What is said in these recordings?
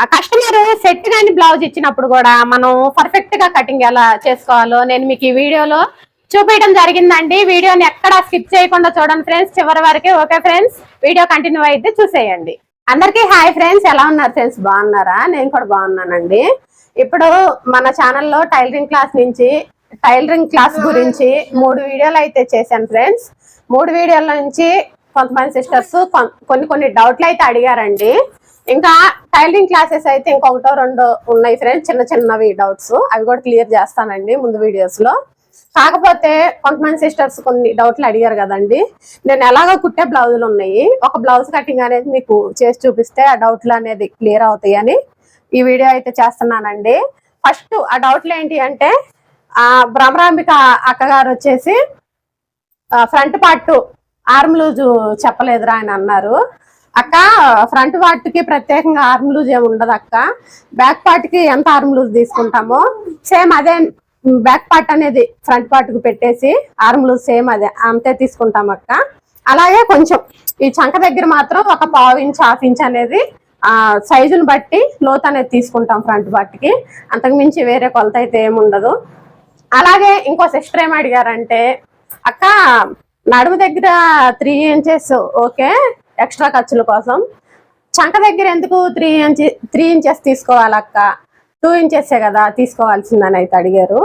ఆ customer set గాని blouse ఇచ్చినప్పుడు కూడా మనం పర్ఫెక్ట్గా కటింగ్ ఎలా చేసుకోవాలో నేను మీకు ఈ వీడియోలో చూపించడం జరిగిందండి. వీడియోని ఎక్కడ స్కిప్ చేయకుండా చూడండి ఫ్రెండ్స్ చివరి వరకు ఓకే ఫ్రెండ్స్ వీడియో కంటిన్యూ అయితే చూసేయండి. అందరికీ హాయ్ ఫ్రెండ్స్ ఎలా ఉన్నారు ఫ్రెండ్స్ బాగున్నారా? నేను కూడా బాగున్నానండి. ఇప్పుడు మన ఛానల్లో టైలరింగ్ క్లాస్ నుంచి టైలరింగ్ క్లాస్ గురించి మూడు వీడియోలు అయితే చేశాను ఫ్రెండ్స్ మూడు వీడియోల నుంచి కొంతమంది సిస్టర్స్ కొన్ని కొన్ని డౌట్లు అయితే అడిగారండి. ఇంకా టైలరింగ్ క్లాసెస్ అయితే ఇంకొకటో రెండో ఉన్నాయి ఫ్రెండ్స్ చిన్న చిన్నవి డౌట్స్ అవి కూడా క్లియర్ చేస్తానండి ముందు వీడియోస్లో. కాకపోతే కొంతమంది సిస్టర్స్ కొన్ని డౌట్లు అడిగారు కదండి. నేను ఎలాగో కుట్టే బ్లౌజులు ఉన్నాయి. ఒక బ్లౌజ్ కటింగ్ అనేది మీకు చేసి చూపిస్తే ఆ డౌట్లు అనేది క్లియర్ అవుతాయి ఈ వీడియో అయితే చేస్తున్నానండి. ఫస్ట్ ఆ డౌట్లు ఏంటి అంటే ఆ భ్రమరాంబిక అక్కగారు వచ్చేసి ఫ్రంట్ పార్ట్ ఆర్మ్ లూజు చెప్పలేదురా అని అన్నారు. అక్క ఫ్రంట్ పార్ట్కి ప్రత్యేకంగా ఆర్మ్ లూజ్ ఏమి ఉండదు అక్క. బ్యాక్ పార్ట్కి ఎంత ఆర్మ్ లూజ్ తీసుకుంటామో సేమ్ అదే బ్యాక్ పార్ట్ అనేది ఫ్రంట్ పార్ట్కి పెట్టేసి ఆర్మ్ లూజ్ సేమ్ అదే అంతే తీసుకుంటాం అక్క. అలాగే కొంచెం ఈ చంక దగ్గర మాత్రం ఒక పావు ఇంచ్ హాఫ్ ఇంచ్ అనేది ఆ సైజుని బట్టి లోత్ అనేది తీసుకుంటాం ఫ్రంట్ పార్ట్కి అంతకు మించి వేరే కొలత అయితే ఏముండదు అలాగే ఇంకో సిస్టర్ ఏం అడిగారంటే అక్క నడుము దగ్గర త్రీ ఇంచెస్ ఓకే. ఎక్స్ట్రా ఖర్చుల కోసం. చంక దగ్గర ఎందుకు త్రీ ఇంచెస్ త్రీ ఇంచెస్ తీసుకోవాలక్క? టూ ఇంచెసే కదా తీసుకోవాల్సిందని అయితే అడిగారు.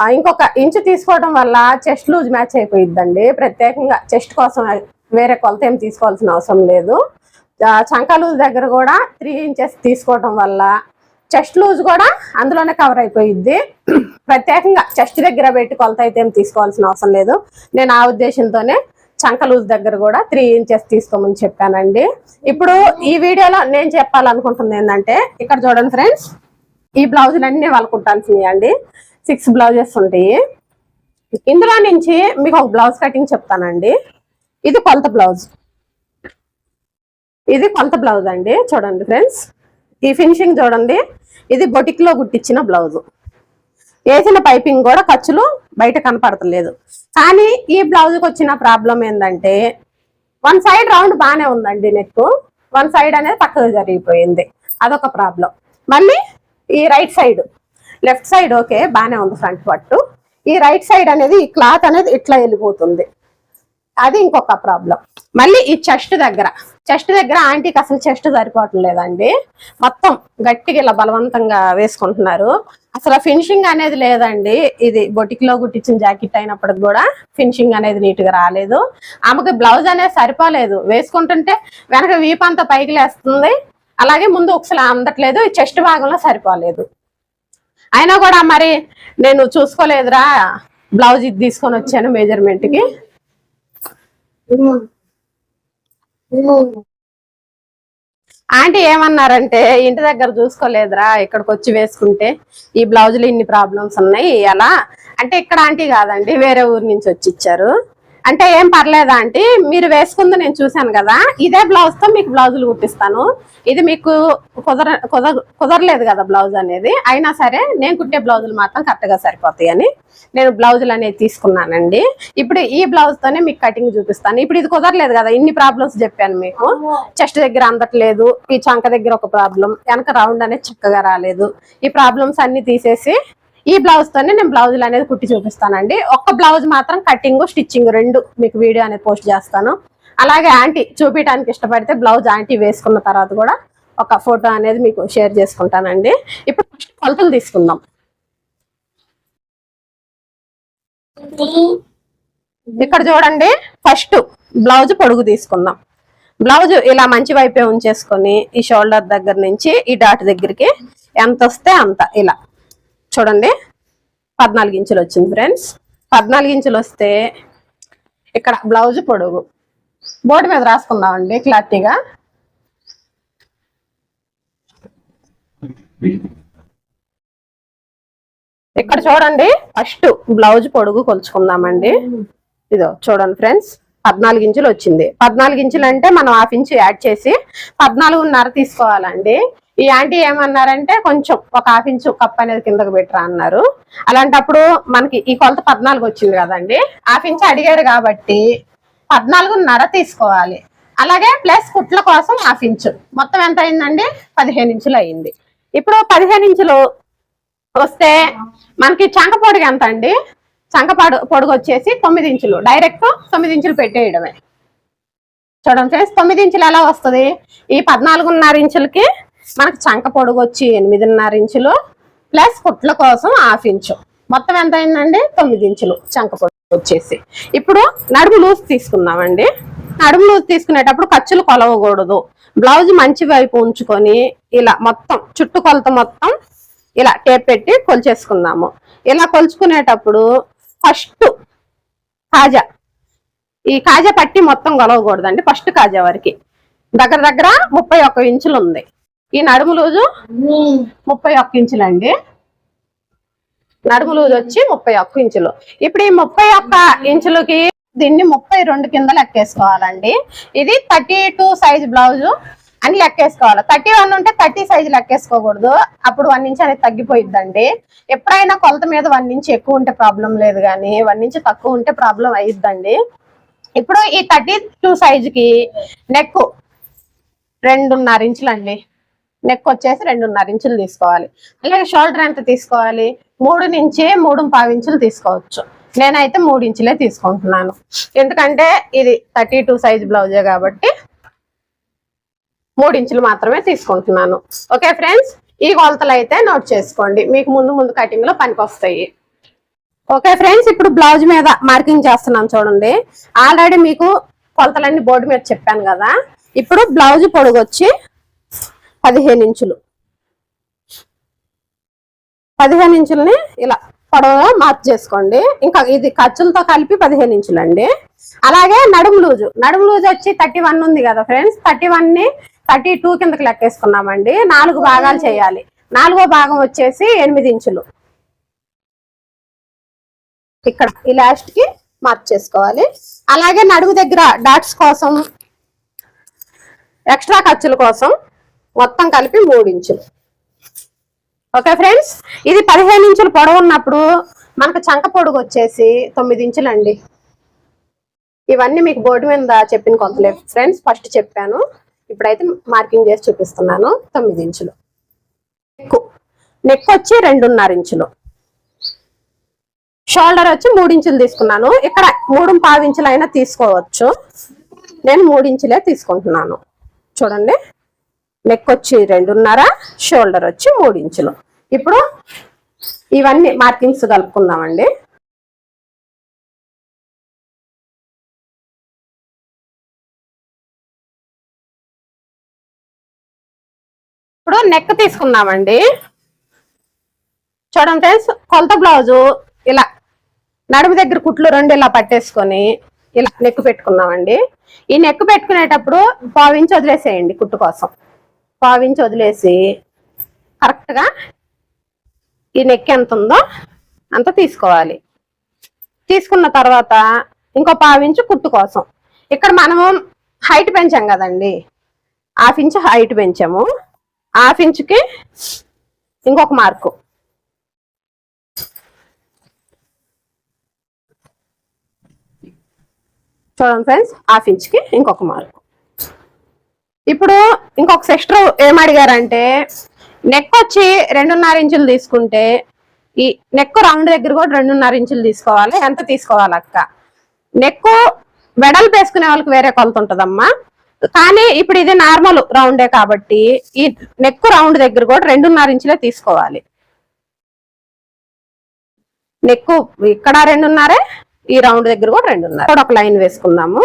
ఇంకొక ఇంచు తీసుకోవడం వల్ల చెస్ట్ లూజ్ మ్యాచ్ అయిపోయిద్దండి. ప్రత్యేకంగా చెస్ట్ కోసం వేరే కొలత ఏం తీసుకోవాల్సిన అవసరం లేదు. చంక లూజ్ దగ్గర కూడా త్రీ ఇంచెస్ తీసుకోవడం వల్ల చెస్ట్ లూజ్ కూడా అందులోనే కవర్ అయిపోయిద్ది. ప్రత్యేకంగా చెస్ట్ దగ్గర పెట్టి కొలత అయితే ఏం తీసుకోవాల్సిన అవసరం లేదు. నేను ఆ ఉద్దేశంతోనే లూజ్ దగ్గర కూడా త్రీ ఇంచెస్ తీసుకోమని చెప్పానండి. ఇప్పుడు ఈ వీడియోలో నేను చెప్పాలనుకుంటుంది ఏంటంటే ఇక్కడ చూడండి ఫ్రెండ్స్ ఈ బ్లౌజులు అన్ని వాళ్ళు కుట్టాల్సినవి అండి సిక్స్ బ్లౌజెస్ ఉంటాయి. ఇందులో నుంచి మీకు ఒక బ్లౌజ్ కటింగ్ చెప్తానండి. ఇది కొలత బ్లౌజ్. ఇది కొలత బ్లౌజ్ అండి చూడండి ఫ్రెండ్స్ ఈ ఫినిషింగ్ చూడండి. ఇది బొటిక్లో కుట్టించిన బ్లౌజ్. వేసిన పైపింగ్ కూడా ఖర్చులు బయట కనపడతలేదు. కానీ ఈ బ్లౌజ్కి వచ్చిన ప్రాబ్లం ఏంటంటే వన్ సైడ్ రౌండ్ బాగానే ఉందండి నెక్ వన్ సైడ్ అనేది పక్కకు జరిగిపోయింది. అదొక ప్రాబ్లం మళ్ళీ ఈ right side left side okay బాగానే ఉంది ఫ్రంట్ పట్టు. ఈ రైట్ సైడ్ అనేది ఈ క్లాత్ అనేది ఇట్లా వెళ్ళిపోతుంది. అది ఇంకొక ప్రాబ్లం మళ్ళీ ఈ చెస్ట్ దగ్గర చెస్ట్ దగ్గర ఆంటీకి అసలు చెస్ట్ సరిపోవటం లేదండి మొత్తం గట్టిగా ఇలా బలవంతంగా వేసుకుంటున్నారు. అసలు ఫినిషింగ్ అనేది లేదండి. ఇది బొటిక్లో కుట్టించిన జాకెట్ అయినప్పటికి కూడా ఫినిషింగ్ అనేది నీట్గా రాలేదు. ఆమెకి బ్లౌజ్ అనేది సరిపోలేదు. వేసుకుంటుంటే వెనక వీప్ అంతా పైకి లేస్తుంది. అలాగే ముందు ఒకసారి అందట్లేదు. చెస్ట్ భాగంలో సరిపోలేదు. అయినా కూడా మరి నేను చూసుకోలేదురా. బ్లౌజ్ ఇది తీసుకొని వచ్చాను మెజర్మెంట్కి. ఆంటీ ఏమన్నారంటే ఇంటి దగ్గర చూసుకోలేదురా ఇక్కడికి వచ్చి వేసుకుంటే ఈ బ్లౌజులు ఇన్ని ప్రాబ్లమ్స్ ఉన్నాయి. ఎలా అంటే ఇక్కడ ఆంటీ కాదండి వేరే ఊరు నుంచి వచ్చి ఇచ్చారు. అంటే ఏం పర్లేదా ఆంటీ? మీరు వేసుకుంది నేను చూశాను కదా. ఇదే బ్లౌజ్తో మీకు బ్లౌజులు కుట్టిస్తాను. ఇది మీకు కుదర కుదర కుదరలేదు కదా బ్లౌజ్ అనేది. అయినా సరే నేను కుట్టే బ్లౌజులు మాత్రం కరెక్ట్గా సరిపోతాయి అని నేను బ్లౌజులు అనేది తీసుకున్నానండి. ఇప్పుడు ఈ బ్లౌజ్ తోనే మీకు కటింగ్ చూపిస్తాను. ఇప్పుడు ఇది కుదరలేదు కదా ఇన్ని ప్రాబ్లమ్స్ చెప్పాను మీకు. చెస్ట్ దగ్గర అందట్లేదు ఈ చంక దగ్గర ఒక ప్రాబ్లం వెనక రౌండ్ అనేది చక్కగా రాలేదు. ఈ ప్రాబ్లమ్స్ అన్ని తీసేసి ఈ బ్లౌజ్ తోనే నేను బ్లౌజులు అనేది కుట్టి చూపిస్తానండి. ఒక్క బ్లౌజ్ మాత్రం కటింగ్ స్టిచ్చింగ్ రెండు మీకు వీడియో అనేది పోస్ట్ చేస్తాను. అలాగే ఆంటీ చూపించడానికి ఇష్టపడితే బ్లౌజ్ ఆంటీ వేసుకున్న తర్వాత కూడా ఒక ఫోటో అనేది మీకు షేర్ చేసుకుంటానండి. ఇప్పుడు ఫస్ట్ కొలతలు తీసుకుందాం. ఇక్కడ చూడండి ఫస్ట్ బ్లౌజ్ పొడుగు తీసుకుందాం. బ్లౌజ్ ఇలా మంచి వైపే ఉంచేసుకొని ఈ షోల్డర్ దగ్గర నుంచి ఈ డాట్ దగ్గరికి ఎంత వస్తే అంత ఇలా. చూడండి. పద్నాలుగు ఇంచులు వచ్చింది ఫ్రెండ్స్. పద్నాలుగు ఇంచులు వస్తే ఇక్కడ బ్లౌజ్ పొడుగు. బోర్డు మీద రాసుకుందామండి క్లారిటీగా. ఇక్కడ చూడండి ఫస్ట్ బ్లౌజ్ పొడుగు కొలుచుకుందామండి. ఇదో చూడండి ఫ్రెండ్స్ పద్నాలుగు ఇంచులు వచ్చింది. పద్నాలుగు ఇంచులు అంటే మనం హాఫ్ ఇంచు యాడ్ చేసి పద్నాలుగున్నర తీసుకోవాలండి. ఈ ఆంటీ ఏమన్నారంటే కొంచెం ఒక హాఫ్ ఇంచు కప్ అనేది కిందకు పెట్టరా అన్నారు. అలాంటప్పుడు మనకి ఈ కొలత పద్నాలుగు వచ్చింది కదండి. హాఫ్ ఇంచు అడిగారు కాబట్టి పద్నాలుగున్నర తీసుకోవాలి. అలాగే ప్లస్ కుట్ల కోసం హాఫ్ ఇంచు. మొత్తం ఎంత అయిందండి? పదిహేను ఇంచులు అయింది. ఇప్పుడు పదిహేను ఇంచులు వస్తే మనకి చంక పొడుగు ఎంత అండి? చంక పొడు పొడుగు వచ్చేసి తొమ్మిది ఇంచులు. డైరెక్ట్ తొమ్మిది ఇంచులు పెట్టేయడమే. చూడండి ఫ్రెండ్స్ తొమ్మిది ఇంచులు ఎలా వస్తుంది? ఈ పద్నాలుగున్నర ఇంచులకి మనకి చంక పొడుగు వచ్చి ఎనిమిదిన్నర ఇంచులు ప్లస్ కుట్ల కోసం హాఫ్ ఇంచు. మొత్తం ఎంత అయిందండి? తొమ్మిది ఇంచులు చంక పొడుగు వచ్చేసి. ఇప్పుడు నడుము లూజ్ తీసుకుందామండి. నడుము లూజ్ తీసుకునేటప్పుడు ఖర్చులు కొలవకూడదు. బ్లౌజ్ మంచి వైపు ఉంచుకొని ఇలా మొత్తం చుట్టు కొలత మొత్తం ఇలా టేప్ పెట్టి కొలిచేసుకుందాము. ఇలా కొలుచుకునేటప్పుడు ఫస్ట్ కాజా. ఈ కాజా పట్టి మొత్తం కొలవకూడదండి ఫస్ట్ కాజా వరకు. దగ్గర దగ్గర ముప్పై ఒక్క ఇంచులు ఉంది. ఈ నడుము లూజు ముప్పై ఒక్క ఇంచులండి. నడుము లూజు వచ్చి ముప్పై ఒక్క ఇంచులు. ఇప్పుడు ఈ ముప్పై ఒక్క ఇంచులకి దీన్ని ముప్పై రెండు కింద లెక్కేసుకోవాలండి. ఇది థర్టీ టూ సైజ్ బ్లౌజ్ అని లెక్కేసుకోవాలి. థర్టీ వన్ ఉంటే థర్టీ సైజ్ లెక్కేసుకోకూడదు. అప్పుడు వన్ ఇంచ్ అనేది తగ్గిపోయిద్దండి. ఎప్పుడైనా కొలత మీద వన్ ఇంచ్ ఎక్కువ ఉంటే ప్రాబ్లం లేదు కానీ వన్ ఇంచ్ తక్కువ ఉంటే ప్రాబ్లం అయ్యిద్దండి ఇప్పుడు ఈ థర్టీ టూ సైజుకి నెక్ రెండున్నర ఇంచులు అండి నెక్ వచ్చేసి రెండున్నర ఇంచులు తీసుకోవాలి. అలాగే షోల్డర్ ఎంత తీసుకోవాలి? మూడు నుంచి మూడు పావు ఇంచులు తీసుకోవచ్చు. నేనైతే మూడు ఇంచులే తీసుకుంటున్నాను. ఎందుకంటే ఇది థర్టీ టూ సైజ్ బ్లౌజే కాబట్టి మూడు ఇంచులు మాత్రమే తీసుకుంటున్నాను. ఓకే ఫ్రెండ్స్ ఈ కొలతలు అయితే నోట్ చేసుకోండి. మీకు ముందు ముందు కటింగ్లో పనికి ఓకే ఫ్రెండ్స్ ఇప్పుడు బ్లౌజ్ మీద మార్కింగ్ చేస్తున్నాను చూడండి. ఆల్రెడీ మీకు కొలతలన్నీ బోర్డు మీద చెప్పాను కదా. ఇప్పుడు బ్లౌజ్ పొడుగు వచ్చి పదిహేను ఇంచులు. పదిహేను ఇంచులని ఇలా పొడవుగా మార్క్ చేసుకోండి. ఇంకా ఇది ఖర్చులతో కలిపి పదిహేను ఇంచులు అండి అలాగే నడుము లూజు. నడుము లూజు వచ్చి థర్టీ వన్ ఉంది కదా ఫ్రెండ్స్. థర్టీ వన్ని థర్టీ టూ కిందకి లెక్కేసుకున్నామండి. నాలుగు భాగాలు చేయాలి. నాలుగో భాగం వచ్చేసి ఎనిమిది ఇంచులు. ఇక్కడ ఈ లాస్ట్కి మార్క్ చేసుకోవాలి. అలాగే నడుము దగ్గర డాట్స్ కోసం ఎక్స్ట్రా ఖర్చుల కోసం మొత్తం కలిపి మూడు ఇంచులు. Okay friends? ఇది పదిహేను ఇంచులు పొడవు ఉన్నప్పుడు మనకు చంక పొడుగు వచ్చేసి తొమ్మిది ఇంచులు అండి ఇవన్నీ మీకు బోర్డు మీద చెప్పిన కొంతలే. ఫ్రెండ్స్ ఫస్ట్ చెప్పాను. ఇప్పుడైతే మార్కింగ్ చేసి చూపిస్తున్నాను. తొమ్మిది ఇంచులు. నెక్ నెక్ వచ్చి రెండున్నర ఇంచులు. షోల్డర్ వచ్చి మూడు ఇంచులు తీసుకున్నాను. ఇక్కడ మూడు పావు ఇంచులైనా అయినా తీసుకోవచ్చు. నేను మూడు ఇంచులే తీసుకుంటున్నాను. చూడండి. నెక్ వచ్చి రెండున్నర షోల్డర్ వచ్చి మూడు ఇంచులు ఇప్పుడు ఇవన్నీ మార్కింగ్స్ కలుపుకుందామండి. ఇప్పుడు నెక్ తీసుకుందామండి. చూడండి ఫ్రెండ్స్ కొలత బ్లౌజు ఇలా నడుము దగ్గర కుట్లు రెండు ఇలా పట్టేసుకొని ఇలా నెక్ పెట్టుకున్నామండి ఈ నెక్ పెట్టుకునేటప్పుడు పావించి వదిలేసేయండి కుట్టు కోసం. పావించి వదిలేసి కరెక్ట్గా ఈ నెక్ ఎంత ఉందో అంత తీసుకోవాలి. తీసుకున్న తర్వాత ఇంకో పావించు కుట్టు కోసం. ఇక్కడ మనము హైట్ పెంచాం కదండి. హాఫ్ ఇంచ్ హైట్ పెంచాము. హాఫ్ ఇంచుకి ఇంకొక మార్కు చూడండి ఫ్రెండ్స్ హాఫ్ ఇంచ్కి ఇంకొక మార్కు ఇప్పుడు ఇంకొక సిస్టర్ ఏం అడిగారంటే నెక్ వచ్చి రెండున్నర ఇంచులు తీసుకుంటే ఈ నెక్ రౌండ్ దగ్గర కూడా రెండున్నర ఇంచులు తీసుకోవాలి. ఎంత తీసుకోవాలి అక్క? నెక్ వెడల్పు వేసుకునే వాళ్ళకి వేరే కొలత ఉంటుందమ్మా. కానీ ఇప్పుడు ఇది నార్మల్ రౌండే కాబట్టి ఈ నెక్ రౌండ్ దగ్గర కూడా రెండున్నర ఇంచులే తీసుకోవాలి. నెక్ ఇక్కడ రెండున్నరే ఈ రౌండ్ దగ్గర కూడా రెండున్నర. కూడా ఒక లైన్ వేసుకుందాము.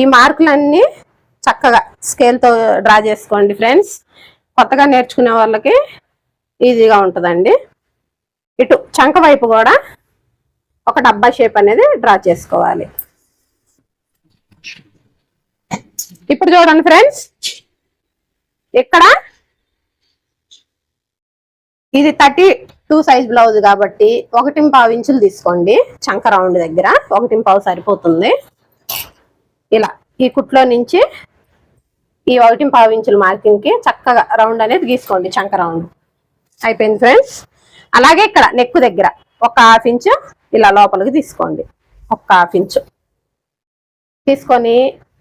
ఈ మార్కులన్నీ చక్కగా స్కేల్తో డ్రా చేసుకోండి ఫ్రెండ్స్ కొత్తగా నేర్చుకునే వాళ్ళకి ఈజీగా ఉంటుందండి. ఇటు చంక వైపు కూడా ఒక డబ్బా షేప్ అనేది డ్రా చేసుకోవాలి. ఇప్పుడు చూడండి ఫ్రెండ్స్ ఇక్కడ ఇది థర్టీ టూ సైజ్ బ్లౌజ్ కాబట్టి ఒకటి పావు ఇంచులు తీసుకోండి. చంక రౌండ్ దగ్గర ఒకటి పావు సరిపోతుంది. ఇలా ఈ కుట్లో నుంచి ఈ ఒకటి పావించుల ఇంచుల మార్కింగ్కి చక్కగా రౌండ్ అనేది గీసుకోండి చంక రౌండ్. అయిపోయింది ఫ్రెండ్స్. అలాగే ఇక్కడ నెక్కు దగ్గర ఒక హాఫ్ ఇంచు ఇలా లోపలికి తీసుకోండి. ఒక హాఫ్ ఇంచు. తీసుకొని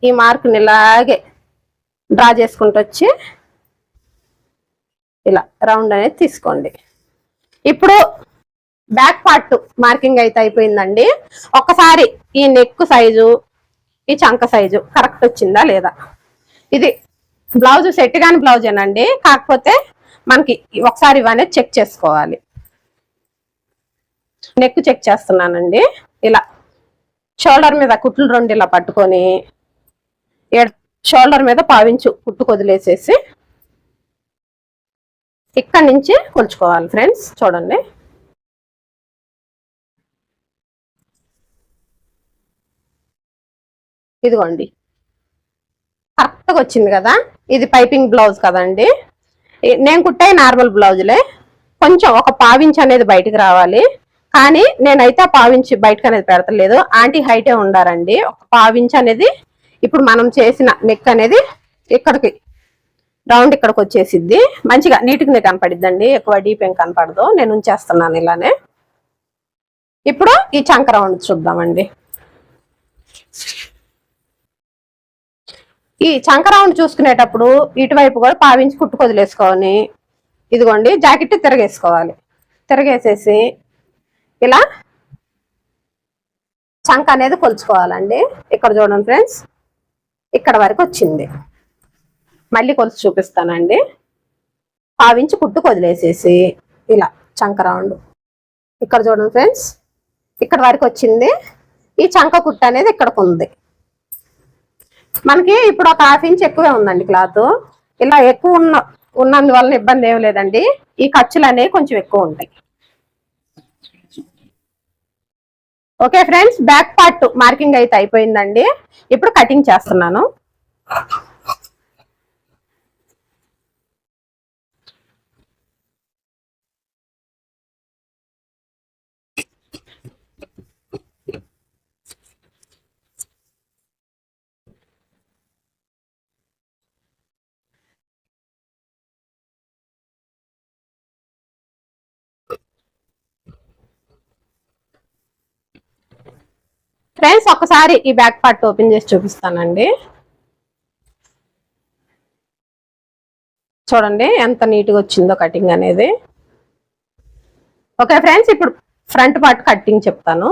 ఈ మార్కుని ఇలాగే డ్రా చేసుకుంటూ వచ్చి ఇలా రౌండ్ అనేది తీసుకోండి. ఇప్పుడు బ్యాక్ పార్ట్ మార్కింగ్ అయితే అయిపోయిందండి. ఒకసారి ఈ నెక్ సైజు ఈ చంక సైజు కరెక్ట్ వచ్చిందా లేదా? ఇది బ్లౌజ్ సెట్ కాని బ్లౌజ్ ఏనండి. కాకపోతే మనకి ఒకసారి ఇవన్నీ చెక్ చేసుకోవాలి. నెక్ చెక్ చేస్తున్నానండి. ఇలా షోల్డర్ మీద కుట్లు రెండు ఇలా పట్టుకొని షోల్డర్ మీద పావించు కుట్టు కొదిలేసేసి ఇక్కడ నుంచి కొలుచుకోవాలి ఫ్రెండ్స్. చూడండి. ఇదిగోండి. కరెక్ట్గా వచ్చింది కదా? ఇది పైపింగ్ బ్లౌజ్ కదండి. నేను కుట్టాయి నార్మల్ బ్లౌజులే కొంచెం ఒక పావించి అనేది బయటికి రావాలి. కానీ నేనైతే ఆ పావించి బయటకు అనేది పెడతలేదు. ఆంటీ హైటే ఉండారండి. ఒక పావించి అనేది ఇప్పుడు మనం చేసిన నెక్ అనేది ఇక్కడికి రౌండ్ ఇక్కడికి వచ్చేసిద్ది. మంచిగా నీట్గా కనపడిద్దండి. ఎక్కువ డీప్ ఏం కనపడదు. నేను ఉంచేస్తున్నాను ఇలానే. ఇప్పుడు ఈ చంక రౌండ్ చూద్దామండి. ఈ చంక రౌండ్ చూసుకునేటప్పుడు ఇటువైపు కూడా పావించి కుట్టు కొదిలేసుకొని ఇదిగోండి జాకెట్ తిరగేసుకోవాలి. తిరగేసేసి ఇలా చంక అనేది కొలుచుకోవాలండి. ఇక్కడ చూడండి ఫ్రెండ్స్ ఇక్కడ వరకు వచ్చింది. మళ్ళీ కొలిచి చూపిస్తానండి. పావించి కుట్టు కొదిలేసేసి ఇలా చంక రౌండ్ ఇక్కడ చూడండి ఫ్రెండ్స్ ఇక్కడ వరకు వచ్చింది. ఈ చంక కుట్టు అనేది ఇక్కడికి ఉంది. మనకి ఇప్పుడు ఒక హాఫ్ ఇంచ్ ఎక్కువే ఉందండి క్లాత్. ఇలా ఎక్కువ ఉన్న ఉన్నందువలన ఇబ్బంది ఏం లేదండి. ఈ ఖర్చులు అనేవి కొంచెం ఎక్కువ ఉంటాయి. Okay friends back part marking అయితే అయిపోయిందండి. ఇప్పుడు కటింగ్ చేస్తున్నాను. ఫ్రెండ్స్ ఒకసారి ఈ బ్యాక్ పార్ట్ ఓపెన్ చేసి చూపిస్తానండి. చూడండి ఎంత నీట్గా వచ్చిందో కటింగ్ అనేది. ఓకే ఫ్రెండ్స్ ఇప్పుడు ఫ్రంట్ పార్ట్ కటింగ్ చెప్తాను.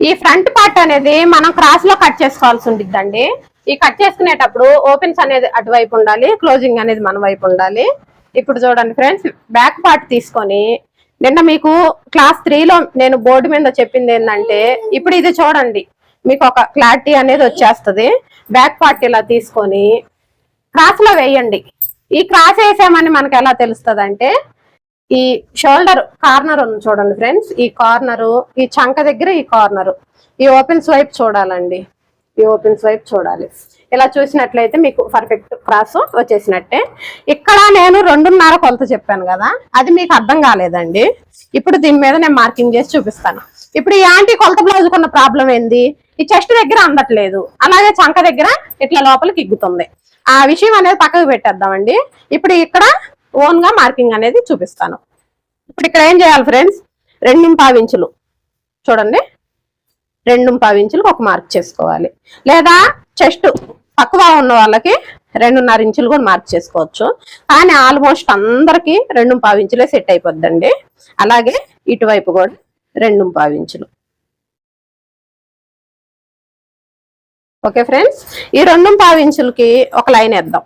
ఈ ఫ్రంట్ పార్ట్ అనేది మనం క్రాస్లో కట్ చేసుకోవాల్సి ఉంటుందండి ఈ కట్ చేసుకునేటప్పుడు ఓపెన్స్ అనేది అటువైపు ఉండాలి క్లోజింగ్ అనేది మన వైపు ఉండాలి. ఇప్పుడు చూడండి ఫ్రెండ్స్ బ్యాక్ పార్ట్ తీసుకొని నిన్న మీకు క్లాస్ త్రీలో నేను బోర్డు మీద చెప్పింది ఏంటంటే ఇప్పుడు ఇది చూడండి. మీకు ఒక క్లారిటీ అనేది వచ్చేస్తుంది. బ్యాక్ పార్ట్ ఇలా తీసుకొని క్రాస్లో వేయండి. ఈ క్రాస్ వేసామని మనకు ఎలా తెలుస్తుంది అంటే ఈ షోల్డర్ కార్నర్ ఉంది చూడండి ఫ్రెండ్స్ ఈ కార్నరు ఈ చంక దగ్గర ఈ కార్నర్ ఈ ఓపెన్స్ స్వైప్ చూడాలండి. ఓపెన్స్ వైపు చూడాలి. ఇలా చూసినట్లయితే మీకు పర్ఫెక్ట్ క్రాస్ వచ్చేసినట్టే. ఇక్కడ నేను రెండున్నర కొలత చెప్పాను కదా అది మీకు అర్థం కాలేదండి. ఇప్పుడు దీని మీద నేను మార్కింగ్ చేసి చూపిస్తాను. ఇప్పుడు ఈ యాంటీ కొలత బ్లౌజ్ కొన్న ప్రాబ్లం ఏంది? ఈ చెస్ట్ దగ్గర అందట్లేదు. అలాగే చంక దగ్గర ఇట్లా లోపలికి ఇగ్గుతుంది. ఆ విషయం అనేది పక్కకు పెట్టేద్దామండి. ఇప్పుడు ఇక్కడ ఓన్గా మార్కింగ్ అనేది చూపిస్తాను. ఇప్పుడు ఇక్కడ ఏం చేయాలి ఫ్రెండ్స్ రెండింపావించులు చూడండి. రెండు ఇంచులకు ఒక మార్క్ చేసుకోవాలి. లేదా చెస్ట్ తక్కువ ఉన్న వాళ్ళకి రెండున్నర ఇంచులు కూడా మార్క్ చేసుకోవచ్చు. కానీ ఆల్మోస్ట్ అందరికి రెండు ఇంచులే సెట్ అయిపోద్దండి. అలాగే ఇటువైపు కూడా రెండు ఇంచులు. Okay friends? ఈ రెండు ఇంచులకి ఒక లైన్ వేద్దాం.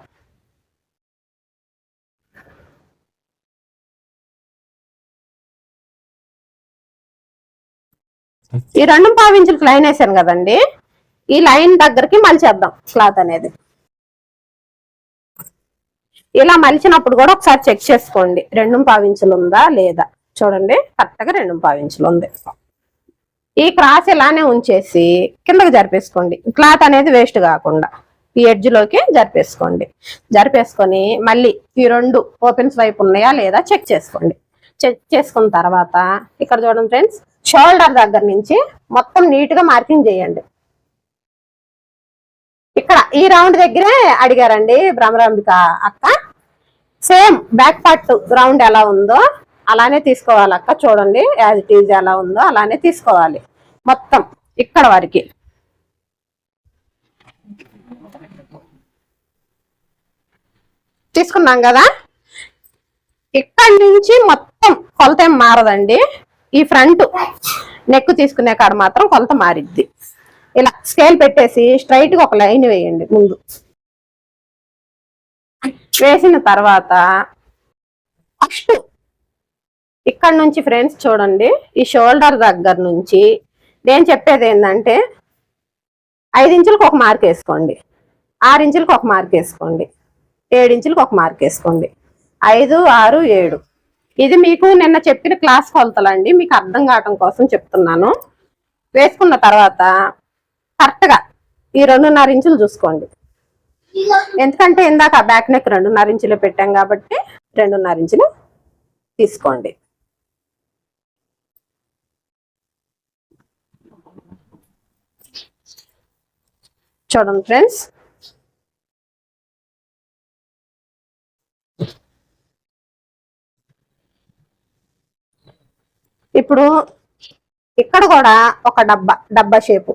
ఈ రెండు పావించులకు లైన్ వేసాను కదండి. ఈ లైన్ దగ్గరికి మలిచేద్దాం క్లాత్ అనేది. ఇలా మలిచినప్పుడు కూడా ఒకసారి చెక్ చేసుకోండి. రెండు పావించులు ఉందా లేదా? చూడండి కరెక్ట్గా రెండు పావించులు ఉంది. ఈ క్రాస్ ఇలానే ఉంచేసి కిందకి జరిపేసుకోండి. క్లాత్ అనేది వేస్ట్ కాకుండా ఈ ఎడ్జ్లోకి జరిపేసుకోండి. జరిపేసుకొని మళ్ళీ ఈ రెండు ఓపెన్స్ వైపు ఉన్నాయా లేదా చెక్ చేసుకోండి. చెక్ చేసుకున్న తర్వాత ఇక్కడ చూడండి ఫ్రెండ్స్ షోల్డర్ దగ్గర నుంచి మొత్తం నీట్గా మార్కింగ్ చేయండి. ఇక్కడ ఈ రౌండ్ దగ్గరే అడిగారండి భ్రమరాంబిక అక్క. సేమ్ బ్యాక్ పార్ట్ రౌండ్ ఎలా ఉందో అలానే తీసుకోవాలి అక్క. చూడండి యాజ్ ఇట్ ఈజ్ ఎలా ఉందో అలానే తీసుకోవాలి. మొత్తం ఇక్కడ వరకు. తీసుకున్నాం కదా? ఇక్కడి నుంచి మొత్తం కొలత ఏం మారదండి. ఈ ఫ్రంట్ నెక్ తీసుకునే కాడ మాత్రం కొలత మారిద్ది. ఇలా స్కేల్ పెట్టేసి స్ట్రైట్గా ఒక లైన్ వేయండి ముందు. వేసిన తర్వాత ఫస్ట్ ఇక్కడ నుంచి ఫ్రెండ్స్ చూడండి ఈ షోల్డర్ దగ్గర నుంచి నేను చెప్పేది ఏంటంటే ఐదు ఇంచులకు ఒక మార్క్ వేసుకోండి ఆరు ఇంచులకు ఒక మార్క్ వేసుకోండి ఏడు ఇంచులకు ఒక మార్క్ వేసుకోండి ఐదు ఆరు ఏడు. ఇది మీకు నిన్న చెప్పిన క్లాస్ కొలతలండి. మీకు అర్థం కావటం కోసం చెప్తున్నాను. వేసుకున్న తర్వాత కరెక్ట్గా ఈ రెండున్నర ఇంచులు చూసుకోండి. ఎందుకంటే ఇందాక బ్యాక్ నెక్ రెండున్నర ఇంచులు పెట్టాం కాబట్టి రెండున్నర ఇంచులు తీసుకోండి. చూడండి ఫ్రెండ్స్. ఇప్పుడు ఇక్కడ కూడా ఒక డబ్బా డబ్బా షేపు.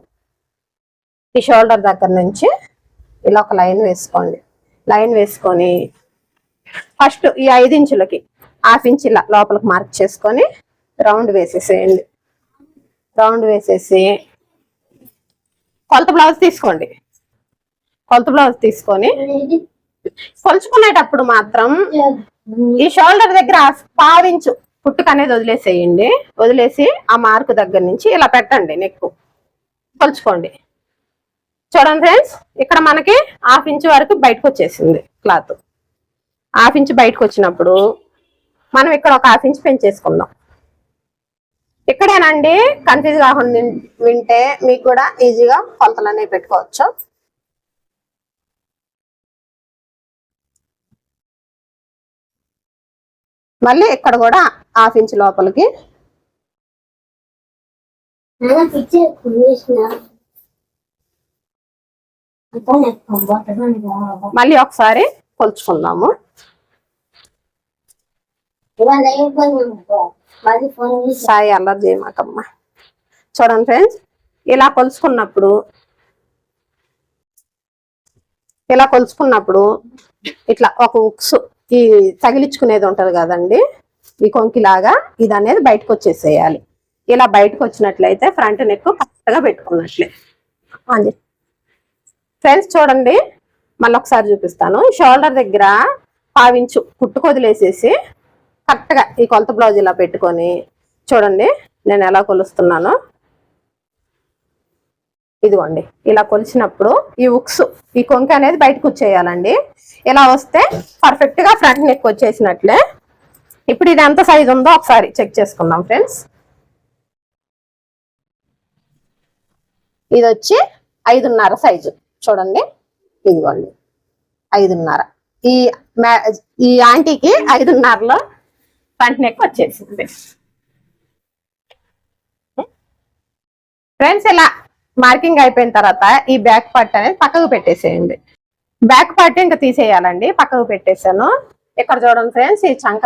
ఈ షోల్డర్ దగ్గర నుంచి ఇలా ఒక లైన్ వేసుకోండి. లైన్ వేసుకొని ఫస్ట్ ఈ ఐదు ఇంచులకి హాఫ్ ఇంచ్ ఇలా లోపలికి మార్క్ చేసుకొని రౌండ్ వేసేసేయండి. రౌండ్ వేసేసి కొలత బ్లౌజ్ తీసుకోండి. కొలత బ్లౌజ్ తీసుకొని కొలుచుకునేటప్పుడు మాత్రం ఈ షోల్డర్ దగ్గర పావించు పుట్టుక అనేది వదిలేసేయండి. వదిలేసి ఆ మార్క్ దగ్గర నుంచి ఇలా పెట్టండి నెక్కు కొలుచుకోండి చూడండి ఫ్రెండ్స్ ఇక్కడ మనకి హాఫ్ ఇంచ్ వరకు బయటకు వచ్చేసింది క్లాత్. హాఫ్ ఇంచ్ బయటకు వచ్చినప్పుడు మనం ఇక్కడ ఒక హాఫ్ ఇంచ్ పెంచేసుకుందాం. ఇక్కడేనండి కన్ఫ్యూజ్ కాకుండా వింటే మీకు కూడా ఈజీగా కొలతలు అనేవి పెట్టుకోవచ్చు. మళ్ళీ ఇక్కడ కూడా హాఫ్ ఇంచ్ లోపలికి. మళ్ళీ ఒకసారి కొలుచుకుందాము. సాయి అల్లరి చేయమాకమ్మ. చూడండి ఫ్రెండ్స్ ఇలా కొలుచుకున్నప్పుడు ఇలా కొలుచుకున్నప్పుడు ఇట్లా ఒక ఉక్స్ ఈ తగిలించుకునేది ఉంటుంది కదండి. ఈ కొంకిలాగా ఇది అనేది బయటకు వచ్చేసేయాలి ఇలా బయటకు వచ్చినట్లయితే ఫ్రంట్ నెక్ కరెక్ట్గా పెట్టుకున్నట్లే. అని ఫ్రెండ్స్ చూడండి మళ్ళీ ఒకసారి చూపిస్తాను షోల్డర్ దగ్గర పావించు కుట్టుకు వదిలేసేసి కరెక్ట్గా ఈ కొలత బ్లౌజ్ ఇలా పెట్టుకొని చూడండి నేను ఎలా కొలుస్తున్నానో. ఇదిగోండి ఇలా కొలిచినప్పుడు ఈ ఉక్స్ ఈ కొంక అనేది బయటకు వచ్చేయాలండి. ఇలా వస్తే పర్ఫెక్ట్గా ఫ్రంట్ నెక్ వచ్చేసినట్లే. ఇప్పుడు ఇది ఎంత సైజు ఉందో ఒకసారి చెక్ చేసుకుందాం ఫ్రెండ్స్ ఇది వచ్చి ఐదున్నర సైజు చూడండి ఇదిగోండి ఐదున్నర. ఈ ఈ ఆంటీకి ఐదున్నరలో ఫ్రంట్ నెక్ వచ్చేసింది. Hmm? ఫ్రెండ్స్ ఇలా మార్కింగ్ అయిపోయిన తర్వాత ఈ బ్యాక్ పార్ట్ అనేది పక్కకు పెట్టేసేయండి. బ్యాక్ పార్ట్ ఇంకా తీసేయాలండి. పక్కకు పెట్టేశాను. ఇక్కడ చూడండి ఫ్రెండ్స్ ఈ చంక.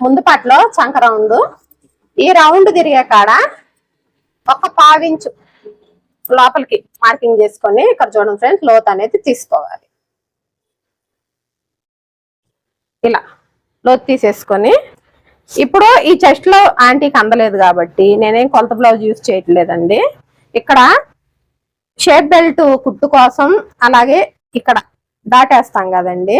ముందు పాటలో చంక రౌండ్. ఈ రౌండ్ తిరిగే కాడ ఒక పావించు లోపలికి మార్కింగ్ చేసుకొని ఇక్కడ చూడండి ఫ్రెండ్స్ లోత్ అనేది తీసుకోవాలి. ఇలా లోత్ తీసేసుకొని. ఇప్పుడు ఈ చెస్ట్లో ఆంటీకి అందలేదు కాబట్టి నేనేం కొలత బ్లౌజ్ యూజ్ చేయట్లేదండి. ఇక్కడ షేప్ బెల్ట్ కుట్టు కోసం అలాగే ఇక్కడ దాటేస్తాం కదండి.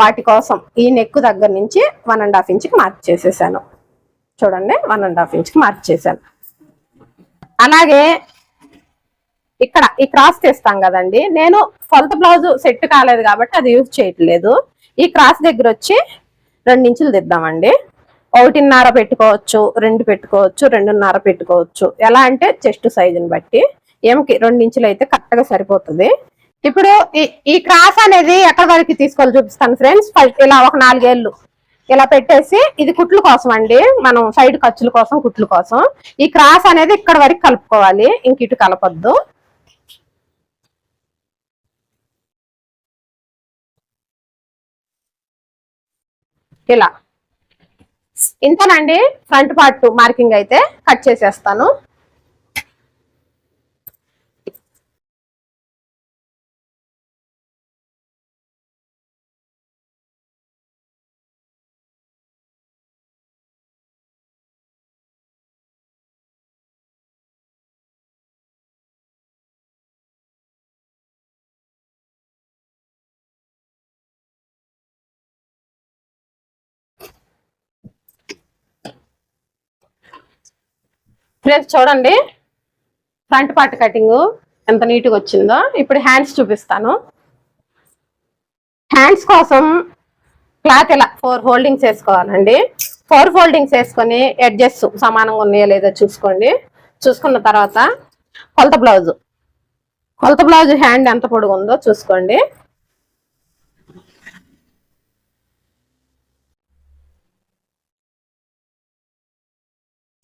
వాటి కోసం ఈ నెక్ దగ్గర నుంచి వన్ అండ్ హాఫ్ ఇంచ్కి మార్క్ చేసేసాను. చూడండి వన్ అండ్ హాఫ్ ఇంచ్కి మార్క్ చేశాను. అలాగే ఇక్కడ ఈ క్రాస్ తీస్తాం కదండి. నేను కొలత బ్లౌజ్ సెట్ కాలేదు కాబట్టి అది యూజ్ చేయట్లేదు. ఈ క్రాస్ దగ్గర వచ్చి రెండు ఇంచులు దిద్దామండి ఒకటిన్నర పెట్టుకోవచ్చు రెండు పెట్టుకోవచ్చు రెండున్నర పెట్టుకోవచ్చు. ఎలా అంటే చెస్ట్ సైజుని బట్టి. ఏమకి? రెండు ఇంచులు అయితే కరెక్ట్గా సరిపోతుంది. ఇప్పుడు ఈ- ఈ క్రాస్ అనేది ఎక్కడి వరకు తీసుకోవాలి చూపిస్తాను ఫ్రెండ్స్. ఫస్ట్ ఇలా ఒక నాలుగేళ్ళు ఇలా పెట్టేసి ఇది కుట్లు కోసం అండి. మనం సైడ్ ఖర్చుల కోసం కుట్లు కోసం. ఈ క్రాస్ అనేది ఇక్కడ వరకు కలుపుకోవాలి. ఇంక ఇటు కలపద్దు. ఇలా. ఇంతేనండి ఫ్రంట్ పార్ట్ మార్కింగ్ అయితే కట్ చేసేస్తాను. ఫ్రెండ్స్ చూడండి ఫ్రంట్ పార్ట్ కటింగ్ ఎంత నీట్గా వచ్చిందో. ఇప్పుడు హ్యాండ్స్ చూపిస్తాను. హ్యాండ్స్ కోసం క్లాత్ ఇలా ఫోర్ ఫోల్డింగ్స్ వేసుకోవాలండి. ఫోర్ ఫోల్డింగ్స్ వేసుకొని ఎడ్జెస్ సమానంగా ఉన్నాయో లేదో చూసుకోండి. చూసుకున్న తర్వాత కొలత బ్లౌజ్. కొలత బ్లౌజ్ హ్యాండ్ ఎంత పొడుగు ఉందో చూసుకోండి.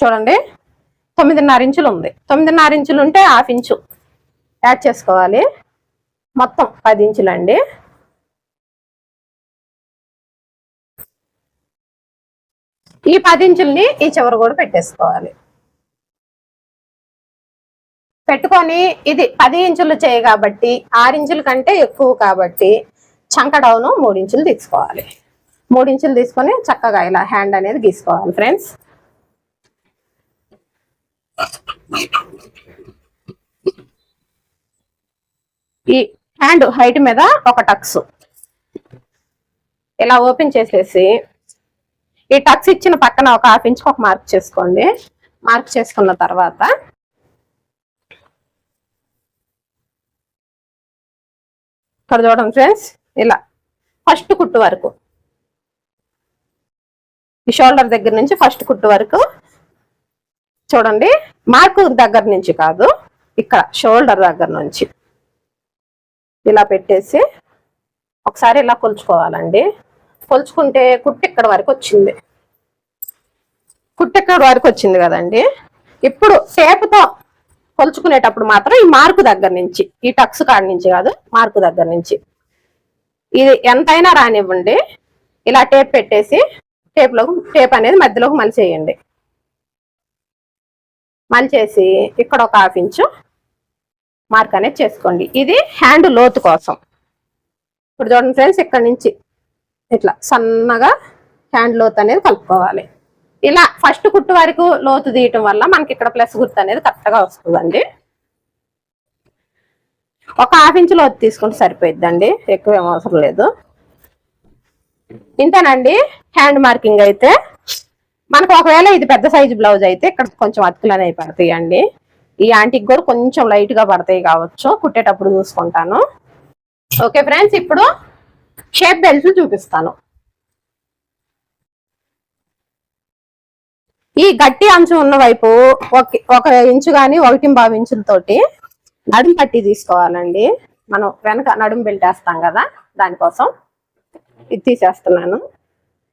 చూడండి. తొమ్మిదిన్నర ఇంచులు ఉంది తొమ్మిదిన్నర ఇంచులు ఉంటే హాఫ్ ఇంచు. యాడ్ చేసుకోవాలి. మొత్తం పది ఇంచులండి. ఈ పది ఇంచుల్ని ఈ చివర కూడా పెట్టేసుకోవాలి. పెట్టుకొని ఇది పది ఇంచులు చేయి కాబట్టి ఆరు ఇంచుల కంటే ఎక్కువ కాబట్టి చంక డౌను మూడు ఇంచులు తీసుకోవాలి. మూడు ఇంచులు తీసుకొని చక్కగా ఇలా హ్యాండ్ అనేది గీసుకోవాలి ఫ్రెండ్స్. ఈ హ్యాండ్ హైట్ మీద ఒక టక్స్. ఇలా ఓపెన్ చేసేసి ఈ టక్స్ ఇచ్చిన పక్కన ఒక హాఫ్ ఇంచ్ ఒక మార్క్ చేసుకోండి. మార్క్ చేసుకున్న తర్వాత ఇక్కడ చూడండి ఫ్రెండ్స్ ఇలా ఫస్ట్ కుట్టు వరకు ఈ షోల్డర్ దగ్గర నుంచి ఫస్ట్ కుట్టు వరకు చూడండి. మార్కు దగ్గర నుంచి కాదు ఇక్కడ షోల్డర్ దగ్గర నుంచి. ఇలా పెట్టేసి ఒకసారి ఇలా కొలుచుకోవాలండి. కొలుచుకుంటే కుట్టు ఇక్కడ వరకు వచ్చింది. కుట్టు ఇక్కడ వరకు వచ్చింది కదండి. ఇప్పుడు టేపుతో కొలుచుకునేటప్పుడు మాత్రం ఈ మార్కు దగ్గర నుంచి ఈ టక్స్ కాడ నుంచి కాదు మార్కు దగ్గర నుంచి. ఇది ఎంతైనా రానివ్వండి. ఇలా టేప్ పెట్టేసి టేప్లోకి టేప్ అనేది మధ్యలోకి మలిచేయండి మంచేసి ఇక్కడ ఒక హాఫ్ ఇంచు మార్క్ అనేది చేసుకోండి. ఇది హ్యాండ్ లోతు కోసం. ఇప్పుడు చూడండి ఫ్రెండ్స్ ఇక్కడ నుంచి ఇట్లా సన్నగా హ్యాండ్ లోతు అనేది కలుపుకోవాలి. ఇలా ఫస్ట్ కుట్టు వరకు లోతు తీయటం వల్ల మనకి ఇక్కడ ప్లస్ గుర్తు అనేది కరెక్ట్గా వస్తుందండి. ఒక హాఫ్ ఇంచ్ లోతు తీసుకుంటే సరిపోయిద్దండి. ఎక్కువ ఏం అవసరం లేదు. ఇంతేనండి. హ్యాండ్ మార్కింగ్ అయితే మనకు ఒకవేళ ఇది పెద్ద సైజు బ్లౌజ్ అయితే ఇక్కడ కొంచెం అతుకులు అనేవి పడతాయండి. ఈ ఆంటీకి కూడా కొంచెం లైట్గా పడతాయి కావచ్చు. కుట్టేటప్పుడు చూసుకుంటాను. ఓకే ఫ్రెండ్స్ ఇప్పుడు షేప్ బెల్ట్ చూపిస్తాను. ఈ గట్టి అంచు ఉన్న వైపు ఒక ఒక ఇంచు కానీ ఒకటి బావి ఇంచులతోటి నడుము పట్టి తీసుకోవాలండి. మనం వెనక నడుం బెల్ట్ వేస్తాం కదా దానికోసం ఇది తీసేస్తున్నాను.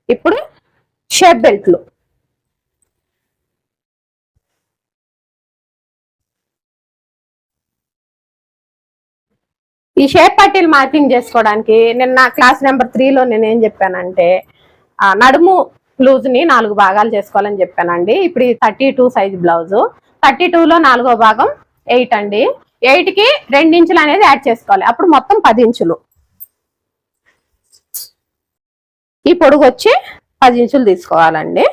ఇప్పుడు షేప్ బెల్ట్లు ఈ షేప్ పట్టీలు మార్కింగ్ చేసుకోవడానికి నిన్న క్లాస్ నెంబర్ త్రీలో నేను ఏం చెప్పానంటే నడుము లూజ్ని నాలుగు భాగాలు చేసుకోవాలని చెప్పానండి. ఇప్పుడు ఈ thirty two size blouse. Thirty టూలో నాలుగో భాగం ఎయిట్ అండి. ఎయిట్కి రెండు ఇంచులు అనేది యాడ్ చేసుకోవాలి. అప్పుడు మొత్తం పది ఇంచులు. ఈ పొడుగు వచ్చి పది ఇంచులు తీసుకోవాలండి.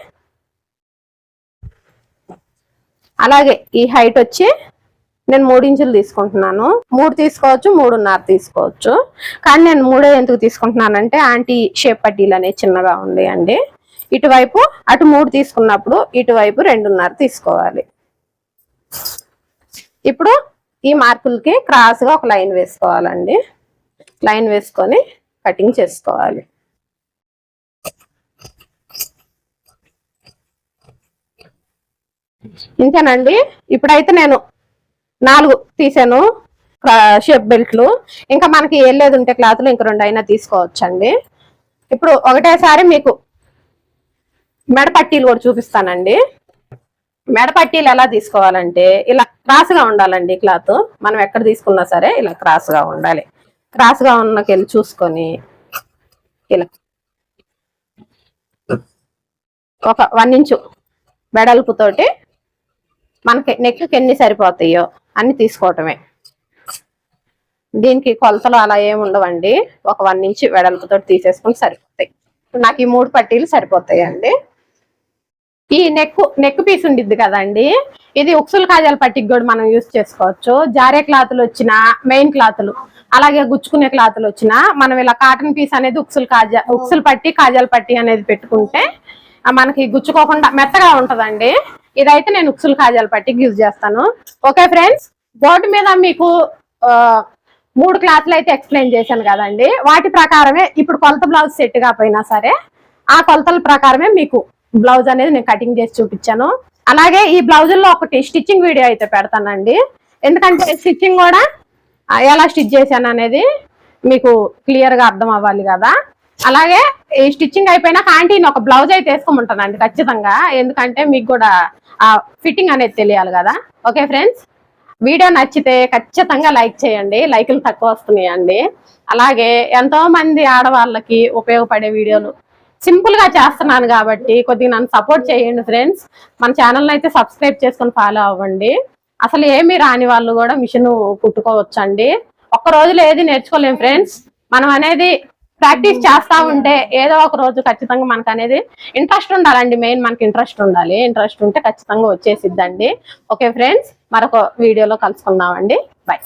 అలాగే ఈ హైట్ వచ్చి నేను మూడు ఇంచులు తీసుకుంటున్నాను. మూడు తీసుకోవచ్చు మూడున్నర తీసుకోవచ్చు. కానీ నేను మూడే ఎందుకు తీసుకుంటున్నానంటే ఆంటీ షేప్ పడ్డీలు అనేవి చిన్నగా ఉంది అండి ఇటువైపు అటు మూడు తీసుకున్నప్పుడు ఇటువైపు రెండున్నర తీసుకోవాలి. ఇప్పుడు ఈ మార్కులకి క్రాస్గా ఒక లైన్ వేసుకోవాలండి. లైన్ వేసుకొని కటింగ్ చేసుకోవాలి. ఇంతేనండి. ఇప్పుడైతే నేను నాలుగు తీసాను. షేప్ బెల్ట్లు. ఇంకా మనకి వెళ్ళేది ఉంటే క్లాత్లు ఇంక రెండు అయినా తీసుకోవచ్చండి. ఇప్పుడు ఒకటేసారి మీకు మెడ పట్టీలు కూడా చూపిస్తానండి. మెడ పట్టీలు ఎలా తీసుకోవాలంటే ఇలా క్రాస్గా ఉండాలండి క్లాత్. మనం ఎక్కడ తీసుకున్నా సరే ఇలా క్రాస్గా ఉండాలి. క్రాస్గా ఉన్నకెళ్ళి చూసుకొని ఇలా ఒక వన్ ఇంచు వెడల్పుతోటి మనకి నెక్కి ఎన్ని సరిపోతాయో అన్ని తీసుకోవటమే. దీనికి కొలతలు అలా ఏమి ఉండవండి. ఒక వన్ ఇంచ్ వెడల్పుతో తీసేసుకుని సరిపోతాయి. నాకు ఈ మూడు పట్టీలు సరిపోతాయి అండి ఈ నెక్ నెక్ పీస్ ఉండిద్ది కదండి. ఇది ఉక్సుల కాజాల పట్టికి కూడా మనం యూస్ చేసుకోవచ్చు. జారే క్లాతులు వచ్చిన మెయిన్ క్లాతులు అలాగే గుచ్చుకునే క్లాతులు వచ్చిన మనం ఇలా కాటన్ పీస్ అనేది ఉక్సులు కాజా ఉక్సులు పట్టి కాజాల పట్టి అనేది పెట్టుకుంటే మనకి గుచ్చుకోకుండా మెత్తగా ఉంటదండి. ఇదైతే నేను ఉక్సులు కాజాలు పట్టికి యూజ్ చేస్తాను. ఓకే ఫ్రెండ్స్ బోర్డు మీద మీకు మూడు క్లాత్లు అయితే ఎక్స్ప్లెయిన్ చేశాను కదండి. వాటి ప్రకారమే ఇప్పుడు కొలత బ్లౌజ్ సెట్ కాకపోయినా సరే ఆ కొలతల ప్రకారమే మీకు బ్లౌజ్ అనేది నేను కటింగ్ చేసి చూపించాను. అలాగే ఈ బ్లౌజుల్లో ఒకటి స్టిచ్చింగ్ వీడియో అయితే పెడతానండి. ఎందుకంటే స్టిచ్చింగ్ కూడా ఎలా స్టిచ్ చేశాను అనేది మీకు క్లియర్గా అర్థం అవ్వాలి కదా. అలాగే ఈ స్టిచ్చింగ్ అయిపోయినాక ఆంటీ ఒక బ్లౌజ్ అయితే వేసుకోమంటానండి ఖచ్చితంగా. ఎందుకంటే మీకు కూడా ఆ ఫిట్టింగ్ అనేది తెలియాలి కదా. Okay friends? వీడియో నచ్చితే ఖచ్చితంగా లైక్ చేయండి. లైకులు తక్కువ వస్తున్నాయండి అలాగే ఎంతో మంది ఆడవాళ్ళకి ఉపయోగపడే వీడియోలు సింపుల్గా చేస్తున్నాను కాబట్టి కొద్దిగా నన్ను సపోర్ట్ చేయండి ఫ్రెండ్స్. మన ఛానల్ అయితే సబ్స్క్రైబ్ చేసుకొని ఫాలో అవ్వండి. అసలు ఏమీ రాని వాళ్ళు కూడా మిషన్ కుట్టుకోవచ్చండి. ఒక్క రోజులో ఏది నేర్చుకోలేము ఫ్రెండ్స్. మనం అనేది ప్రాక్టీస్ చేస్తా ఉంటే ఏదో ఒక రోజు ఖచ్చితంగా మనకు అనేది ఇంట్రెస్ట్ ఉండాలండి. మెయిన్ మనకి ఇంట్రెస్ట్ ఉండాలి. ఇంట్రెస్ట్ ఉంటే ఖచ్చితంగా వచ్చేసిద్దండి. ఓకే ఫ్రెండ్స్ మరొక వీడియోలో కలుసుకుందామండి. బాయ్